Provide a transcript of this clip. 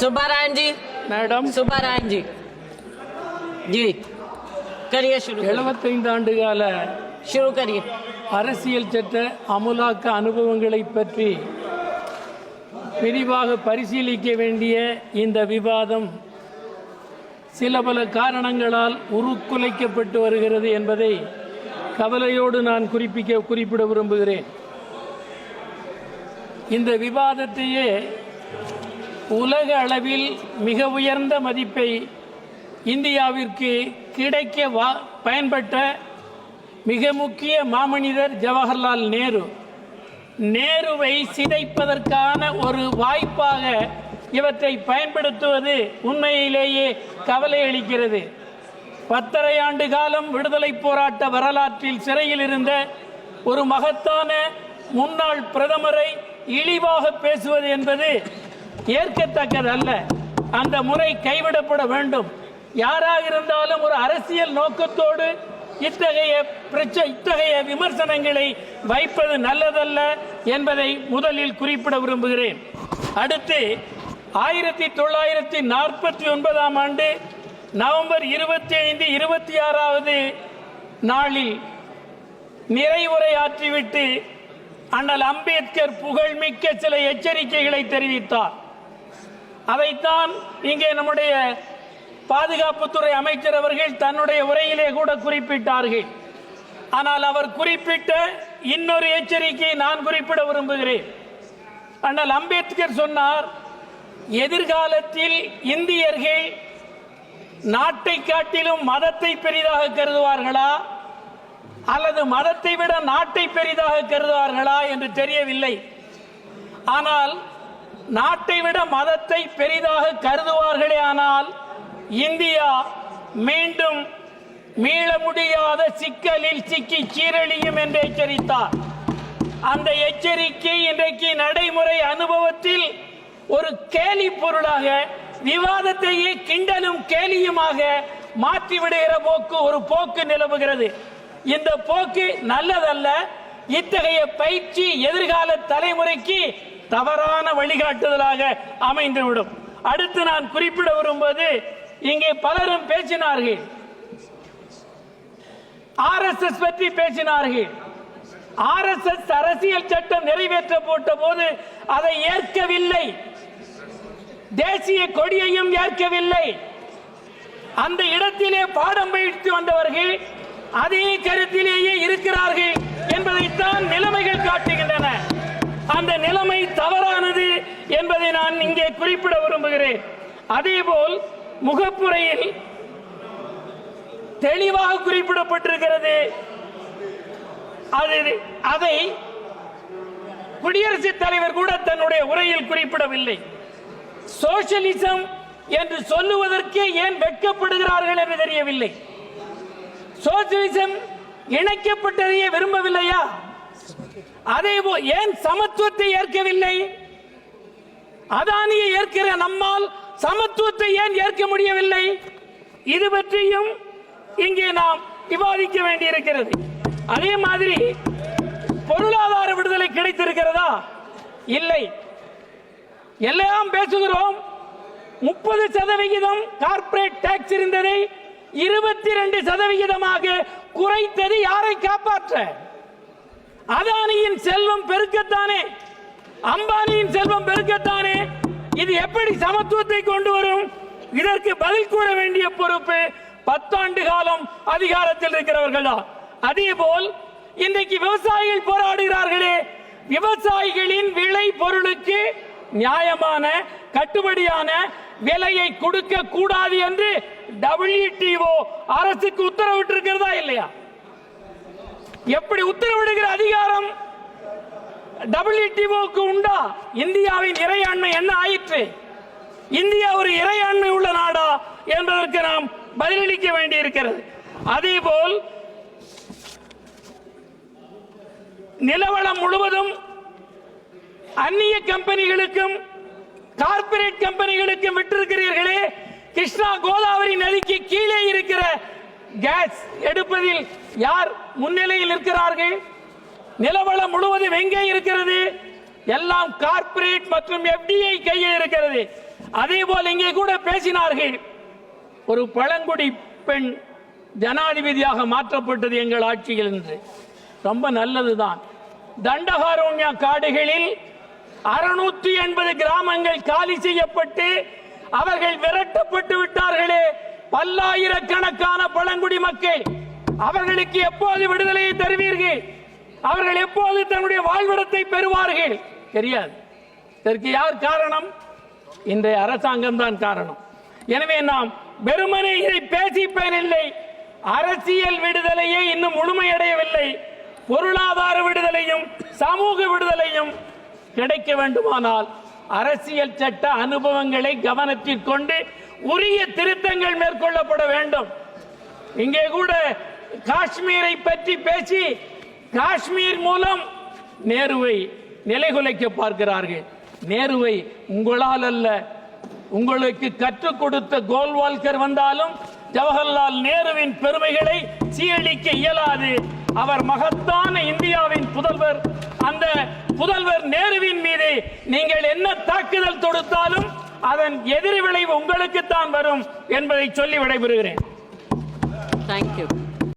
સુભારાયણ ji madam. Subbarayan ji. G கரிய சுரு எழுபத்தைந்து ஆண்டு கால சுரு கரிய அரசியல் சட்ட அமுலாக்க அனுபவங்களை பற்றி விரிவாக பரிசீலிக்க வேண்டிய இந்த விவாதம் சில பல காரணங்களால் உருக்குலைக்கப்பட்டு வருகிறது என்பதை கவலையோடு நான் குறிப்பிக்க குறிப்பிட விரும்புகிறேன். இந்த விவாதத்தையே உலக அளவில் மிக உயர்ந்த மதிப்பை இந்தியாவிற்கு கிடைக்க வா பயன்பட்ட மிக முக்கிய மாமனிதர் ஜவஹர்லால் நேரு. நேருவை சிதைப்பதற்கான ஒரு வாய்ப்பாக இவற்றை பயன்படுத்துவது உண்மையிலேயே கவலை அளிக்கிறது. பத்தரை ஆண்டு காலம் விடுதலை போராட்ட வரலாற்றில் சிறையில் இருந்த ஒரு மகத்தான முன்னாள் பிரதமரை இழிவாக பேசுவது என்பது ஏற்கத்தக்கதல்ல. அந்த முறை கைவிடப்பட வேண்டும். யாராக இருந்தாலும் ஒரு அரசியல் நோக்கத்தோடு இத்தகைய பிரச்ச இத்தகைய விமர்சனங்களை வைப்பது நல்லதல்ல என்பதை முதலில் குறிப்பிட விரும்புகிறேன். அடுத்து ஆயிரத்தி தொள்ளாயிரத்தி நாற்பத்தி ஒன்பதாம் ஆண்டு நவம்பர் இருபத்தி ஐந்து இருபத்தி ஆறாவது நாளில் நிறைவுரையாற்றிவிட்டு அண்ணல் அம்பேத்கர் புகழ்மிக்க சில எச்சரிக்கைகளை தெரிவித்தார். அதைத்தான் இங்கே நம்முடைய பாதுகாப்புத்துறை அமைச்சர் அவர்கள் தன்னுடைய உரையிலே கூட குறிப்பிட்டார்கள். ஆனால் அவர் குறிப்பிட்ட இன்னொரு எச்சரிக்கையை நான் குறிப்பிட விரும்புகிறேன். ஆனால் அம்பேத்கர் சொன்னார் எதிர்காலத்தில் இந்தியர்கள் நாட்டை காட்டிலும் மதத்தை பெரிதாக கருதுவார்களா? அல்லது மதத்தை விட நாட்டை பெரிதாக கருதுவார்களா? என்று தெரியவில்லை. ஆனால் நாட்டை விட மதத்தை பெரிதாக கருதுவார்களே ஆனால் இந்தியா மீண்டும் மீள முடியாத சிக்கலில் சிக்கி சீரழியும் என்று எச்சரித்தார். அந்த எச்சரிக்கை இன்றைக்கு நடைமுறை அனுபவத்தில் ஒரு கேலி பொருளாக விவாதத்தையே கிண்டலும் கேலியுமாக மாற்றிவிடுகிற போக்கு ஒரு போக்கு நிலவுகிறது. இந்த போக்கு நல்லதல்ல. இத்தகைய பயிற்சி எதிர்கால தலைமுறைக்கு தவறான வழிகாட்டுதலாக அமைந்துவிடும். அடுத்து நான் குறிப்பிட விரும்புவது இங்கே பலரும் பேசினார்கள். ஆர்எஸ்எஸ் பற்றி பேசினார்கள். ஆர்எஸ்எஸ் அரசியல் சட்டம் நிறைவேற்றப்பட்ட போது அதை ஏற்கவில்லை. தேசிய கொடியையும் ஏற்கவில்லை. அந்த இடத்திலே பாடம் பயிற்சி வந்தவர்கள் அதே கருத்திலேயே இருக்கிறார்கள் என்பதைத்தான் நிலைமைகள் காட்டுகின்றன. அந்த நிலைமை தவறானது என்பதை நான் இங்கே குறிப்பிட விரும்புகிறேன். அதேபோல் முகப்புரையில் தெளிவாக குறிப்பிடப்பட்டிருக்கிறது. அது அதை குடியரசுத் தலைவர் கூட தன்னுடைய உரையில் குறிப்பிடவில்லை. சோசியலிசம் என்று சொல்லுவதற்கே ஏன் வெட்கப்படுகிறார்கள் என்று தெரியவில்லை. சோசியலிசம் இணைக்கப்பட்டதையே விரும்பவில்லையா? அதே போல் ஏன் சமத்துவத்தை ஏற்கவில்லை? அதானியை ஏற்கிற நம்மால் சமத்துவத்தை ஏன் ஏற்க முடியவில்லை? இது பற்றியும் இங்கே நாம் விவாதிக்க வேண்டியிருக்கிறது. அதே மாதிரி பொருளாதார விடுதலை கிடைத்திருக்கிறதா? இல்லை. எல்லாம் பேசுகிறோம். முப்பது சதவிகிதம் கார்ப்பரேட் டாக்ஸ் இருந்ததை இருபத்தி ரெண்டு சதவிகிதமாக குறைத்தது யாரை காப்பாற்ற? அதானியின் செல்வம் பெருக்கத்தானே? அம்பானியின் செல்வம் பெருக்கத்தானே? இது எப்படி சமத்துவத்தை கொண்டு வரும்? இதற்கு பதில் கூற வேண்டிய பொறுப்பு பத்தாண்டு காலம் அதிகாரத்தில் இருக்கிறவர்கள் தான் அதே போல் இன்றைக்கு விவசாயிகள் போராடுகிறார்களே விவசாயிகளின் விளை பொருளுக்கு நியாயமான கட்டுப்படியான விலையை கொடுக்க கூடாது என்று டபிள்யூடிஓ அரசுக்கு உத்தரவிட்டிருக்கிறதா இல்லையா? எப்படி உத்தரவிடுகிற அதிகாரம்? டபிள்யூடிஓக்கு உண்டா? இந்தியாவின் இறையாண்மை என்ன ஆயிற்று? இந்தியா ஒரு இறையாண்மை உள்ள நாடா என்பதற்கு நாம் பதிலளிக்க வேண்டியிருக்கிறது. அதேபோல் நிலவளம் முழுவதும் அந்நிய கம்பெனிகளுக்கும் கார்ப்பரேட் கம்பெனிகளுக்கும் விட்டிருக்கிறீர்களே. கிருஷ்ணா கோதாவரி நதிக்கு கீழே இருக்கிற கேஸ் எடுப்பதில் யார் முன்னிலையில் இருக்கிறார்கள்? நிலவளம் முழுவதும் எங்கே இருக்கிறது? எல்லாம் கார்ப்பரேட் மற்றும் எஃப்டிஐ கையில் இருக்கிறது. அதே போல் இங்கே கூட பேசினார்கள். ஒரு பழங்குடி பெண் ஜனாதிபதியாக மாற்றப்பட்டது எங்கள் ஆட்சியில் என்று ரொம்ப நல்லதுதான். தண்டகாரண்யா காடுகளில் அறுநூத்தி எண்பது கிராமங்கள் காலி செய்யப்பட்டு அவர்கள் விரட்டப்பட்டு விட்டார்களே. பல்லாயிரக்கணக்கான பழங்குடி மக்கள் அவர்களுக்கு எப்போது விடுதலையை தருவீர்கள்? அவர்கள் எப்போது தன்னுடைய வாழ்விடத்தை பெறுவார்கள்? தெரியாது. இதற்கு யார் காரணம்? இன்றைய அரசாங்கம் தான் காரணம். எனவே நாம் வெறுமனே இதை பேசி பயனில்லை அரசியல் விடுதலையே இன்னும் முழுமையடையவில்லை. பொருளாதார விடுதலையும் சமூக விடுதலையும் கிடைக்க வேண்டுமானால் அரசியல் சட்ட அனுபவங்களை கவனத்தில் கொண்டு உரிய திருத்தங்கள் மேற்கொள்ளப்பட வேண்டும். இங்கே கூட காஷ்மீரை பற்றி பேசி காஷ்மீர் மூலம் நேருவை நிலைகுலைக்க பார்க்கிறார்கள். நேருவை உங்களால் அல்ல உங்களுக்கு கற்றுக் கொடுத்த கோல்வால்கர் வந்தாலும் ஜவஹர்லால் நேருவின் பெருமைகளை சீரழிக்க இயலாது. அவர் மகத்தான இந்தியாவின் புதல்வர். அந்த புதல்வர் நேருவின் மீது நீங்கள் என்ன தாக்குதல் தொடுத்தாலும் அதன் எதிர் விளைவு உங்களுக்குத்தான் வரும் என்பதை சொல்லி விடைபெறுகிறேன். தேங்க்யூ